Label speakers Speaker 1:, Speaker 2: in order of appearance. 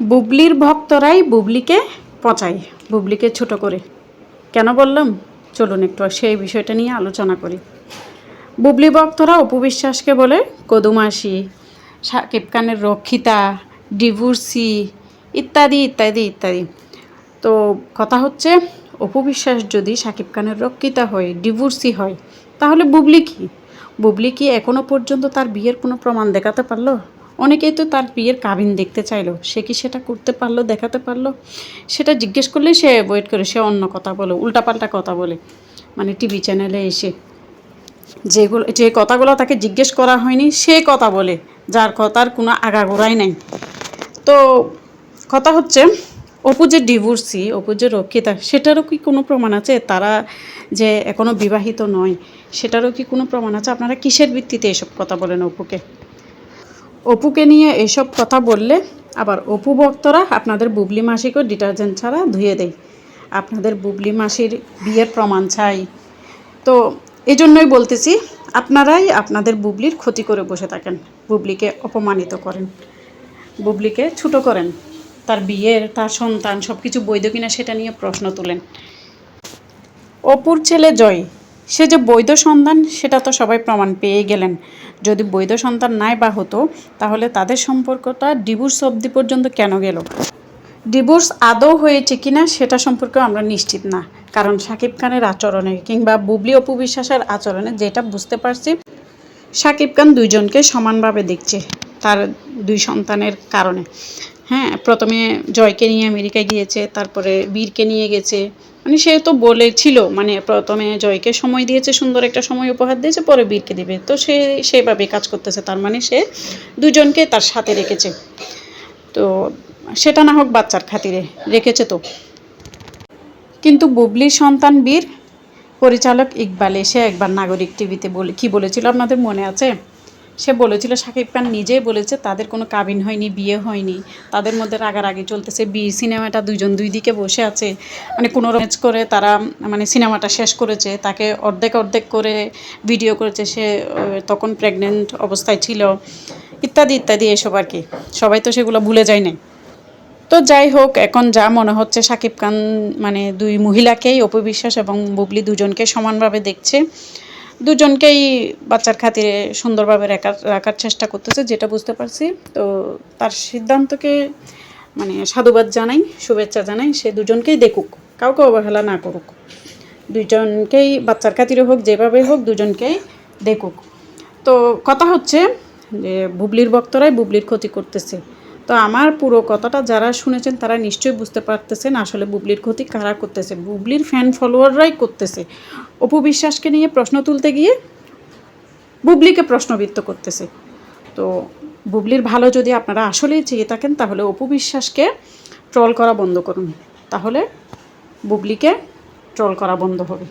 Speaker 1: বুবলির ভক্তরাই বুবলিকে পচায়, বুবলিকে ছোট করে। কেন বললাম? চলুন একটু সেই বিষয়টা নিয়ে আলোচনা করি। বুবলি ভক্তরা অপু বিশ্বাসকে বলে কদুমাসি, সাকিব রক্ষিতা, ডিভোর্সি ইত্যাদি ইত্যাদি ইত্যাদি। তো কথা হচ্ছে, অপু বিশ্বাস যদি সাকিব খানের রক্ষিতা হয়, ডিভোর্সি হয়, তাহলে বুবলি কি? বুবলি কি এখনও পর্যন্ত তার বিয়ের কোনো প্রমাণ দেখাতে পারল? অনেকেই তো তার বিয়ের কাবিন দেখতে চাইলো। সে কি সেটা করতে পারল, দেখাতে পারল? সেটা জিজ্ঞেস করলে সে অ্যাভয়েড করে, সে অন্য কথা বলে, উল্টাপাল্টা কথা বলে মানে টিভি চ্যানেলে এসে। যেগুলো, যে কথাগুলো তাকে জিজ্ঞেস করা হয়নি, সে কথা বলে, যার কথার কোনো আগাগোড়াই নাই। তো কথা হচ্ছে, অপু যে ডিভোর্সি অপু যে রক্ষিতা, সেটারও কি কোনো প্রমাণ আছে? তারা যে এখনও বিবাহিত নয়, সেটারও কি কোনো প্রমাণ আছে? আপনারা কিসের ভিত্তিতে এসব কথা বলেন অপুকে? অপুকে নিয়ে এসব কথা বললে আবার অপু ভক্তরা আপনাদের বুবলি মাসিকেও ডিটারজেন্ট ছাড়া ধুয়ে দেয়। আপনাদের বুবলি মাসির বিয়ের প্রমাণ চাই। তো এই জন্যই বলতেছি, আপনারাই আপনাদের বুবলির ক্ষতি করে বসে থাকেন, বুবলিকে অপমানিত করেন, বুবলিকে ছোটো করেন, তার বিয়ের, তার সন্তান সব কিছু বৈধ কিনা সেটা নিয়ে প্রশ্ন তোলেন। অপুর ছেলে জয় সে যে বৈধ সন্তান, সেটা তো সবাই প্রমাণ পেয়ে গেলেন। যদি বৈধ সন্তান নাই বা হতো, তাহলে তাদের সম্পর্কটা ডিভোর্স অবধি পর্যন্ত কেন গেল? ডিভোর্স আদৌ হয়েছে কিনা, সেটা সম্পর্কে আমরা নিশ্চিত না। কারণ শাকিব খানের আচরণে কিংবা বুবলি অপু বিশ্বাসের আচরণে যেটা বুঝতে পারছি শাকিব খান দুইজনকে সমানভাবে দেখছে। তার দুই সন্তানের কারণে। হ্যাঁ প্রথমে জয়কে নিয়ে আমেরিকায় গিয়েছে, তারপরে বীরকে নিয়ে গেছে। মানে সে তো বলেছিল মানে প্রথমে জয়কে সময় দিয়েছে, সুন্দর একটা সময় উপহার দিয়েছে, পরে বীরকে দিবে। তো সে সেভাবে কাজ করতেছে, তার মানে সে দুজনকে তার সাথে রেখেছে। তো সেটা না হোক বাচ্চার খাতিরে রেখেছে তো। কিন্তু বুবলির সন্তান বীর পরিচালক ইকবাল এসে একবার নাগরিক টিভিতে বলে কি বলেছিল আপনাদের মনে আছে? সে বলেছিল, শাকিব খান নিজেই বলেছে, তাদের কোনো কাবিন হয়নি, বিয়ে হয়নি। তাদের মধ্যে রাগারাগি চলতেছে। বি, সিনেমাটা দুজন দুই দিকে বসে আছে। মানে কোনো ম্যাচ করে তারা মানে সিনেমাটা শেষ করেছে। তাকে অর্ধেক অর্ধেক করে ভিডিও করেছে। সে তখন প্রেগনেন্ট অবস্থায় ছিল। ইত্যাদি ইত্যাদি এসব আর কি। সবাই তো সেগুলো ভুলে যায় নাই। তো যাই হোক, এখন যা মনে হচ্ছে সাকিব খান মানে দুই মহিলাকেই অপবিশ্বাস এবং বুবলি দুজনকে সমানভাবে দেখছে। দুজনকেই বাচ্চার খাতিরে সুন্দরভাবে রাখার রাখার চেষ্টা করতেছে, যেটা বুঝতে পারছি। তো তার সিদ্ধান্তকে মানে সাধুবাদ জানাই, শুভেচ্ছা জানাই, সে দুজনকেই দেখুক, কাউকে অবহেলা না করুক। দুজনকেই বাচ্চার খাতিরে হোক, যেভাবে হোক, দুজনকেই দেখুক। তো কথা হচ্ছে যে, বুবলির ভক্তরাই বুবলির ক্ষতি করতেছে। তো আমার পুরো কথাটা যারা শুনেছেন তারা নিশ্চয়ই বুঝতে পারতেছেন আসলে বুবলির ক্ষতি কারা করতেছে। বুবলির ফ্যান ফলোয়াররাই করতেছে। অপু বিশ্বাসকে নিয়ে প্রশ্ন তুলতে গিয়ে বুবলিকে প্রশ্নবিত্ত করতেছে। তো বুবলির ভালো যদি আপনারা আসলেই চেয়ে থাকেন, তাহলে অপু বিশ্বাসকে ট্রল করা বন্ধ করুন। তাহলে বুবলিকে ট্রল করা বন্ধ হবে।